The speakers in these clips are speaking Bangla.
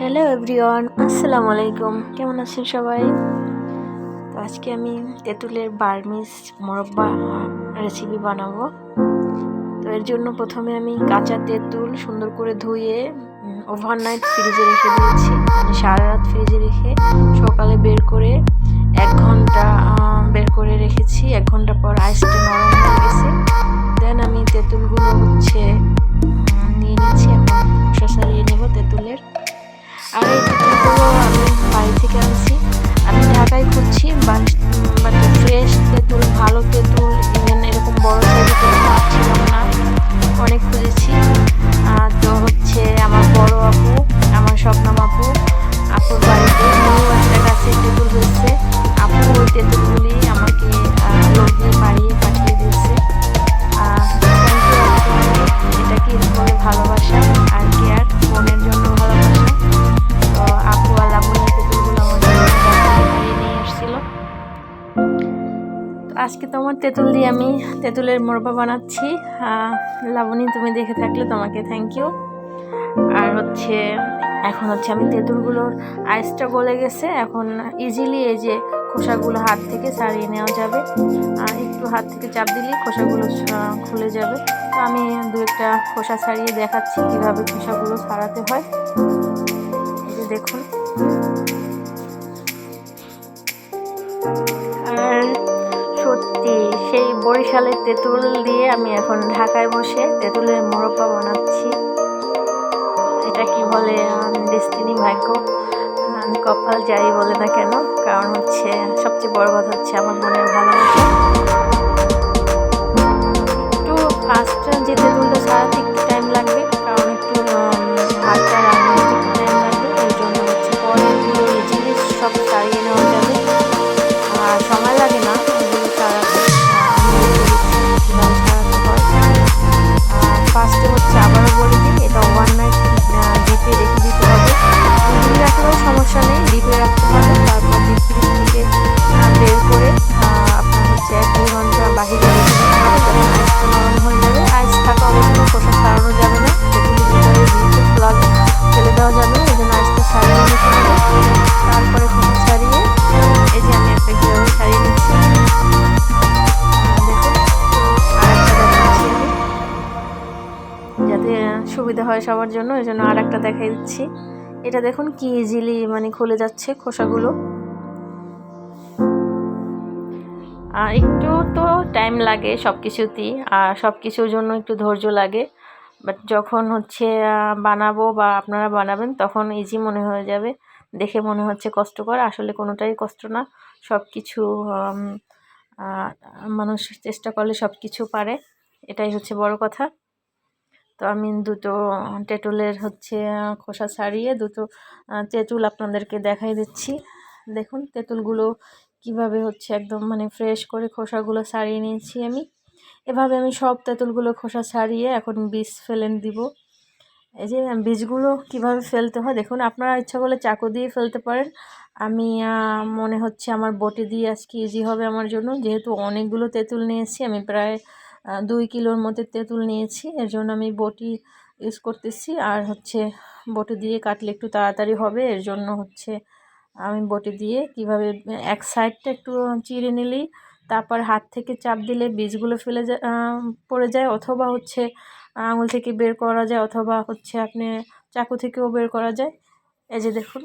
হ্যালো এভরিওয়ান আসসালামু আলাইকুম কেমন আছেন সবাই? তো আজকে আমি তেঁতুলের বার্মিস মোরব্বা রেসিপি বানাবো। তো এর জন্য প্রথমে আমি কাঁচা তেঁতুল সুন্দর করে ধুয়ে ওভারনাইট ফ্রিজে রেখে দিয়েছি। মানে সারা রাত ফ্রিজে রেখে সকালে বের করে এক ঘণ্টা বের আমি তেঁতুলের মোরবা বানাচ্ছি। লাবণী, তুমি দেখে থাকলে তোমাকে থ্যাংক ইউ আর হচ্ছে, এখন হচ্ছে আমি তেঁতুলগুলোর আইসটা গলে গেছে। এখন ইজিলি এই যে খোসাগুলো হাত থেকে ছাড়িয়ে নেওয়া যাবে। আর একটু হাত থেকে চাপ দিলে খোসাগুলো খুলে যাবে। তো আমি দু একটা খোসা ছাড়িয়ে দেখাচ্ছি কীভাবে খোসাগুলো ছাড়াতে হয়। দেখুন। বরিশালের তেঁতুল দিয়ে আমি এখন ঢাকায় বসে তেঁতুলের মোরব্বা বানাচ্ছি। এটা কি বলে ডেস্টিনি ভাগ্য? কপাল যাই বলে না কেন, কারণ হচ্ছে সবচেয়ে বড় কথা হচ্ছে আমার মনের ভালোবাসা। একটু ফার্স্ট যে তেঁতুলটা সারাতে সুবিধা হয় সবার জন্য, এই জন্য আর একটা দেখাই দিচ্ছি। এটা দেখুন কি ইজিলি মানে খুলে যাচ্ছে খোসাগুলো। আর একটু তো টাইম লাগে সব কিছুতেই আর সব কিছুর জন্য একটু ধৈর্য লাগে। বাট যখন হচ্ছে বানাবো বা আপনারা বানাবেন, তখন ইজি মনে হয়ে যাবে। দেখে মনে হচ্ছে কষ্টকর, আসলে কোনোটাই কষ্ট না। সব কিছু মানুষ চেষ্টা করলে সব কিছু পারে। এটাই হচ্ছে বড় কথা। তো আমি দুটো তেঁতুলের হচ্ছে খোসা ছাড়িয়ে দুটো তেঁতুল আপনাদেরকে দেখাই দিচ্ছি। দেখুন তেঁতুলগুলো কীভাবে হচ্ছে একদম মানে ফ্রেশ করে খোসাগুলো ছাড়িয়ে নিয়েছি আমি। এভাবে আমি সব তেঁতুলগুলো খোসা ছাড়িয়ে এখন বীজ ফেলেন দিব। এই যে বীজগুলো কীভাবে ফেলতে হয়, দেখুন আপনারা ইচ্ছা করলে চাকু দিয়ে ফেলতে পারেন। আমি মনে হচ্ছে আমার বটি দিয়ে আজকে ইজি হবে আমার জন্য। যেহেতু অনেকগুলো তেঁতুল নিয়েছি, আমি প্রায় দুই কিলোর মধ্যে তেঁতুল নিয়েছি। এর জন্য আমি বটি ইউজ করতেছি। আর হচ্ছে বটি দিয়ে কাটলে একটু তাড়াতাড়ি হবে। এর জন্য হচ্ছে আমি বটি দিয়ে কীভাবে, এক সাইডটা একটু চিড়ে নিলেই তারপর হাত থেকে চাপ দিলে বীজগুলো ফেলে যা পড়ে যায়। অথবা হচ্ছে আঙুল থেকে বের করা যায়। অথবা হচ্ছে আপনি চাকু থেকেও বের করা যায়। এই যে দেখুন,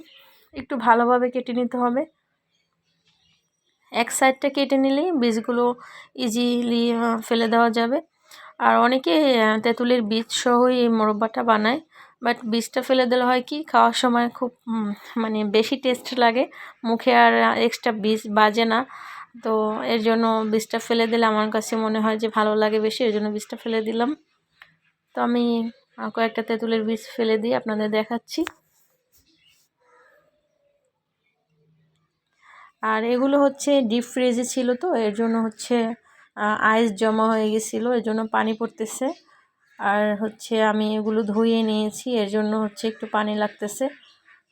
একটু ভালোভাবে কেটে নিতে হবে। এক সাইডটা কেটে নিলেই বীজগুলো ইজিলি ফেলে দেওয়া যাবে। আর অনেকে তেঁতুলের বীজ সহই এই মোরব্বাটা বানায় বাট বীজটা ফেলে দিলে হয় কি, খাওয়ার সময় খুব মানে বেশি টেস্ট লাগে, মুখে আর এক্সট্রা বীজ বাজে না। তো এর জন্য বীজটা ফেলে দিলে আমার কাছে মনে হয় যে ভালো লাগে বেশি, এর জন্য বীজটা ফেলে দিলাম। তো আমি কয়েকটা তেঁতুলের বীজ ফেলে দিয়ে আপনাদের দেখাচ্ছি। আর এগুলো হচ্ছে ডিপ ফ্রিজে ছিল তো, এর জন্য হচ্ছে আইস জমা হয়ে গেছিল, এর জন্য পানি পড়তেছে। আর হচ্ছে আমি এগুলো ধুয়ে নিয়েছি, এর জন্য হচ্ছে একটু পানি লাগতেছে।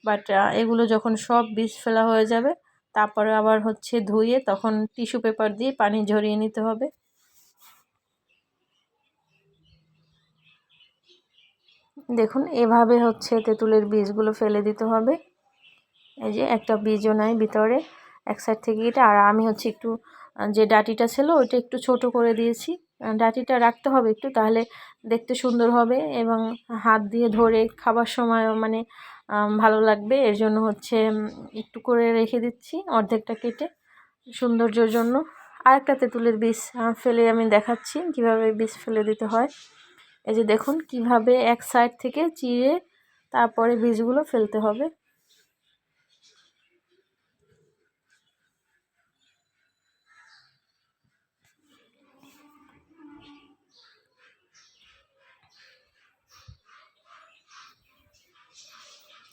বাট এগুলো যখন সব বীজ ফেলা হয়ে যাবে, তারপরে আবার হচ্ছে ধুয়ে তখন টিস্যু পেপার দিয়ে পানি ঝরিয়ে নিতে হবে। দেখুন, এভাবে হচ্ছে তেঁতুলের বীজগুলো ফেলে দিতে হবে। এই যে একটা বীজও নাই ভিতরে। এক সাইড থেকে এটা। আর আমি হচ্ছে একটু যে ডাটিটা ছিল ওইটা একটু ছোট করে দিয়েছি। ডাটিটা রাখতে হবে একটু তাহলে দেখতে সুন্দর হবে এবং হাত দিয়ে ধরে খাবার সময় মানে ভালো লাগবে। এর জন্য হচ্ছে একটু করে রেখে দিচ্ছি অর্ধেকটা কেটে সৌন্দর্যের জন্য। আর একটা তেঁতুলের বীজ ফেলে আমি দেখাচ্ছি কীভাবে বীজ ফেলে দিতে হয়। এই যে দেখুন কীভাবে এক সাইড থেকে চিড়ে তারপরে বীজগুলো ফেলতে হবে।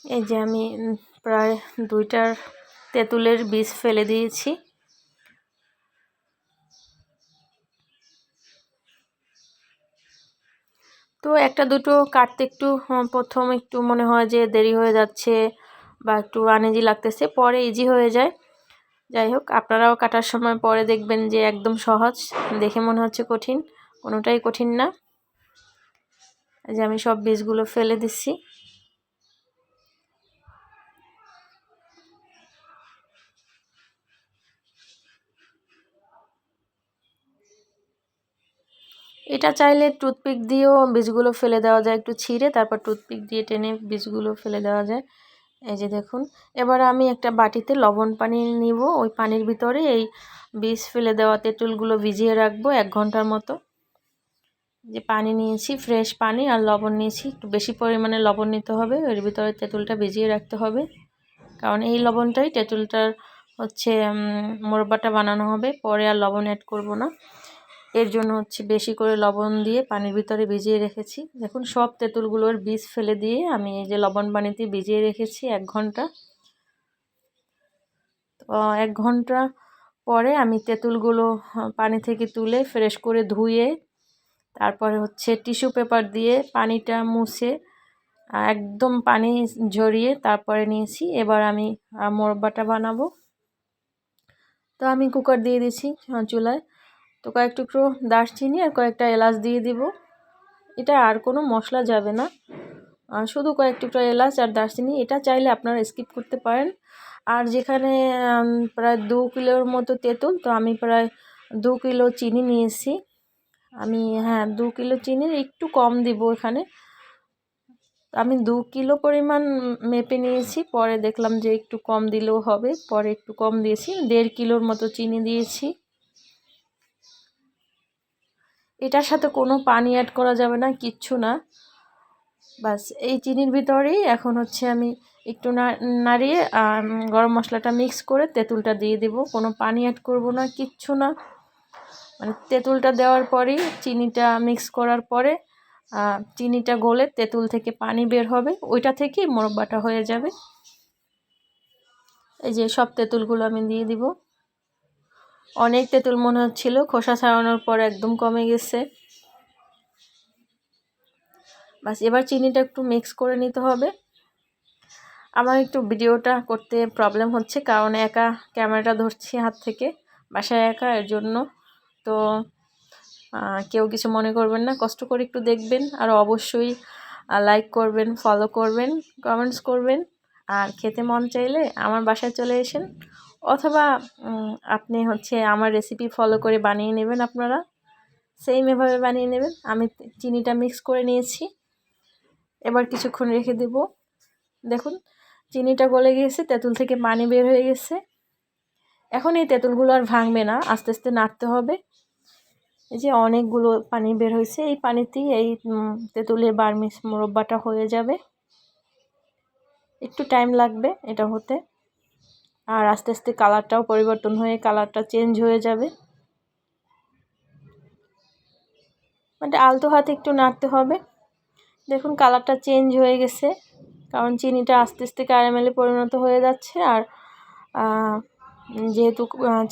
এই যে আমি প্রায় দুইটার তেঁতুলের বীজ ফেলে দিয়েছি। তো একটা দুটো কাটতে একটু প্রথম একটু মনে হয় যে দেরি হয়ে যাচ্ছে বা একটু আনেজি লাগতেছে, পরে ইজি হয়ে যায়। যাই হোক, আপনারাও কাটার সময় পরে দেখবেন যে একদম সহজ, দেখে মনে হচ্ছে কঠিন, কোনোটাই কঠিন না। যে আমি সব বীজগুলো ফেলে দিচ্ছি। এটা চাইলে টুথপিক দিয়েও বীজগুলো ফেলে দেওয়া যায়। একটু ছিঁড়ে তারপর টুথপিক দিয়ে টেনে বীজগুলো ফেলে দেওয়া যায়। এই যে দেখুন, এবার আমি একটা বাটিতে লবণ পানি নিব। ওই পানির ভিতরে এই বীজ ফেলে দেওয়া তেঁতুলগুলো ভিজিয়ে রাখব এক ঘণ্টার মতো। যে পানি নিয়েছি, ফ্রেশ পানি আর লবণ নিয়েছি। একটু বেশি পরিমাণে লবণ নিতে হবে। এর ভিতরে তেঁতুলটা ভিজিয়ে রাখতে হবে। কারণ এই লবণটাই তেঁতুলটার হচ্ছে মোরব্বাটা বানানো হবে। পরে আর লবণ অ্যাড করব না। এর জন্য হচ্ছে বেশি করে লবণ দিয়ে পানির ভিতরে ভিজিয়ে রেখেছি। দেখুন, সব তেঁতুলগুলোর বীজ ফেলে দিয়ে আমি এই যে লবণ পানিতে ভিজিয়ে রেখেছি এক ঘণ্টা। তো, এক ঘণ্টা পরে আমি তেঁতুলগুলো পানি থেকে তুলে ফ্রেশ করে ধুয়ে, তারপরে হচ্ছে টিস্যু পেপার দিয়ে পানিটা মুছে একদম পানি ঝরিয়ে তারপরে নিয়েছি। এবার আমি মোরব্বাটা বানাবো। তো, আমি কুকার দিয়ে দিয়েছি চুলায়। তো কয়েক টুকরো দারচিনি আর কয়েকটা এলাচ দিয়ে দিব। এটা আর কোনো মশলা যাবে না। শুধু কয়েক টুকরো এলাচ আর দারচিনি এটা চাইলে আপনারা স্কিপ করতে পারেন। আর যেখানে প্রায় দু কিলোর মতো তেঁতুল, তো আমি প্রায় দু কিলো চিনি নিয়েছি। আমি হ্যাঁ দু কিলো চিনির একটু কম দিব এখানে। আমি দু কিলো পরিমাণ মেপে নিয়েছি, পরে দেখলাম যে একটু কম দিলেও হবে, পরে একটু কম দিয়েছি। দেড় কিলোর মতো চিনি দিয়েছি। এটার সাথে কোনো পানি অ্যাড করা যাবে না, কিচ্ছু না। বাস, এই চিনির ভিতরেই এখন হচ্ছে আমি একটু নাড়িয়ে গরম মশলাটা মিক্স করে তেঁতুলটা দিয়ে দেব। কোনো পানি অ্যাড করব না, কিচ্ছু না। মানে তেঁতুলটা দেওয়ার পরেই চিনিটা মিক্স করার পরে চিনিটা গলে তেঁতুল থেকে পানি বের হবে। ওইটা থেকেই মোরব্বাটা হয়ে যাবে। এই যে সব তেঁতুলগুলো আমি দিয়ে দিব। অনেক তেঁতুল মনে হচ্ছিল, খোসা ছাড়ানোর পর একদম কমে গেছে। বাস এবার চিনিটা একটু মিক্স করে নিতে হবে। আমার একটু ভিডিওটা করতে প্রবলেম হচ্ছে, কারণ একা ক্যামেরাটা ধরছি হাত থেকে, বাসায় একা, এর জন্য। তো কেউ কিছু মনে করবেন না, কষ্ট করে একটু দেখবেন, আর অবশ্যই লাইক করবেন ফলো করবেন কমেন্টস করবেন। আর খেতে মন চাইলে আমার বাসায় চলে এসেন। অথবা আপনি হচ্ছে আমার রেসিপি ফলো করে বানিয়ে নেবেন আপনারা। সেম এভাবে বানিয়ে নেবেন। আমি চিনিটা মিক্স করে নিয়েছি। এবার কিছুক্ষণ রেখে দেব। দেখুন, চিনিটা গলে গিয়েছে তেঁতুল থেকে পানি বের হয়ে গেছে। এখন এই তেঁতুলগুলো আর ভাঙবে না, আস্তে আস্তে নাড়তে হবে। এই যে অনেকগুলো পানি বের হয়েছে, এই পানিতেই এই তেঁতুলের বার্মিস মোরব্বাটা হয়ে যাবে। একটু টাইম লাগবে এটা হতে। আর আস্তে আস্তে কালারটাও পরিবর্তন হয়ে কালারটা চেঞ্জ হয়ে যাবে। মানে আলতো হাতে একটু নাড়তে হবে। দেখুন কালারটা চেঞ্জ হয়ে গেছে, কারণ চিনিটা আস্তে আস্তে ক্যারামেলে পরিণত হয়ে যাচ্ছে আর যেহেতু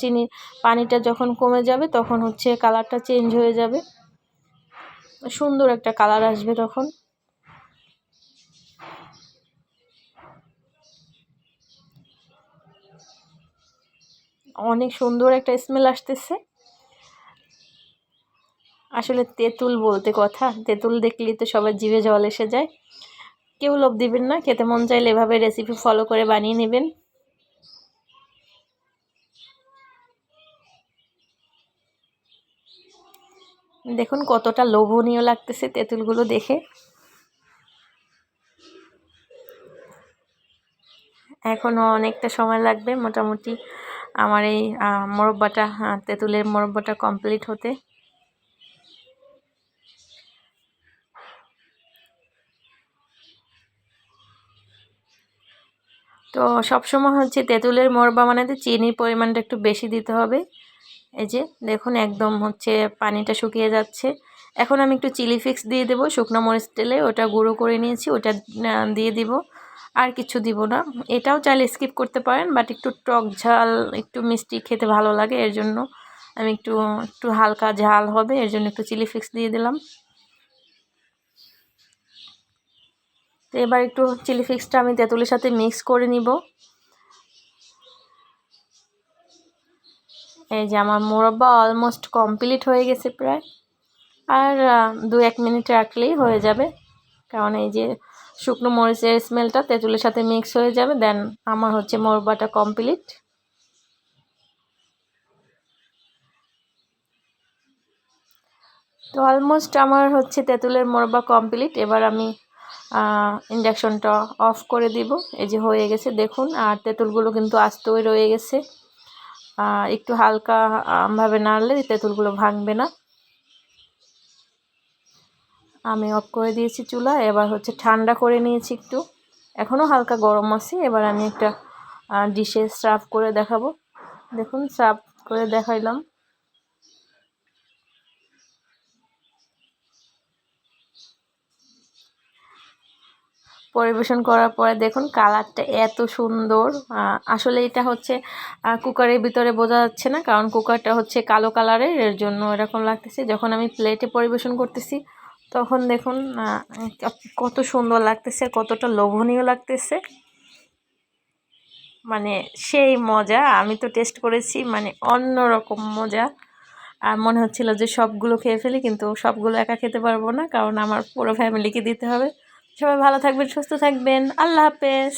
চিনি, পানিটা যখন কমে যাবে তখন হচ্ছে কালারটা চেঞ্জ হয়ে যাবে। সুন্দর একটা কালার আসবে তখন। অনেক সুন্দর একটা স্মেল আসতেছে। আসলে তেঁতুল বলতে কথা, তেঁতুল দেখলেই তো সবার জিভে জল এসে যায়। কেউ লোভ দিবেন না, খেতে মন চাইলে এভাবে রেসিপি ফলো করে বানিয়ে নেবেন। দেখুন কতটা লোভনীয় লাগতেছে তেঁতুলগুলো দেখে। এখনও অনেকটা সময় লাগবে, মোটামুটি আমার এই মোরব্বাটা তেঁতুলের মোরব্বাটা কমপ্লিট হতে। তো সবসময় হচ্ছে তেঁতুলের মোরব্বা বানাতে চিনির পরিমাণটা একটু বেশি দিতে হবে। এই যে, দেখুন একদম হচ্ছে পানিটা শুকিয়ে যাচ্ছে। এখন আমি একটু চিলি ফিক্স দিয়ে দেবো, শুকনো মরিচ তেলে ওটা গুঁড়ো করে নিয়েছি, ওটা দিয়ে দিব। আর কিছু দিব না। এটাও চাইলে স্কিপ করতে পারেন বাট একটু টক ঝাল, একটু মিষ্টি খেতে ভালো লাগে, এর জন্য আমি একটু একটু হালকা ঝাল হবে, এর জন্য একটু চিলি ফিক্স দিয়ে দিলাম। তো এবার একটু চিলি ফিক্সটা আমি তেঁতুলের সাথে মিক্স করে নিব। এই যে আমার মোরব্বা অলমোস্ট কমপ্লিট হয়ে গেছে প্রায়। আর দু এক মিনিট রাখলেই হয়ে যাবে। কারণ এই যে শুকনো মরিচের স্মেলটা তেঁতুলের সাথে মিক্স হয়ে যাবে দেন আমার হচ্ছে মোরব্বাটা কমপ্লিট তো অলমোস্ট আমার হচ্ছে তেঁতুলের মোরব্বা কমপ্লিট এবার আমি ইন্ডাকশনটা অফ করে দিব। এই যে হয়ে গেছে, দেখুন, আর তেঁতুলগুলো কিন্তু আস্তই রয়ে গেছে। একটু হালকা ভাবে নাড়লে তেঁতুলগুলো ভাঙবে না। আমি অফ করে দিয়েছি চুলা, এবার হচ্ছে ঠান্ডা করে নিয়েছি একটু। এখনও হালকা গরম আছে, এবার আমি একটা ডিশে সার্ভ করে দেখাবো। দেখুন সার্ভ করে দেখাইলাম। পরিবেশন করার পরে দেখুন, কালারটা এত সুন্দর। আসলে এটা হচ্ছে কুকারের ভিতরে বোঝা যাচ্ছে না, কারণ কুকারটা হচ্ছে কালো কালারের, এর জন্য এরকম লাগতেছে। যখন আমি প্লেটে পরিবেশন করতেছি তখন দেখুন কত সুন্দর লাগতেছে, কতটা লোভনীয় লাগতেছে। মানে সেই মজা, আমি তো টেস্ট করেছি মানে অন্য রকম মজা। আর মনে হচ্ছিল যে সবগুলো খেয়ে ফেলি, কিন্তু সবগুলো একা খেতে পারব না, কারণ আমার পুরো ফ্যামিলিকে দিতে হবে। সবাই ভালো থাকবেন, সুস্থ থাকবেন। আল্লাহ হাফেজ।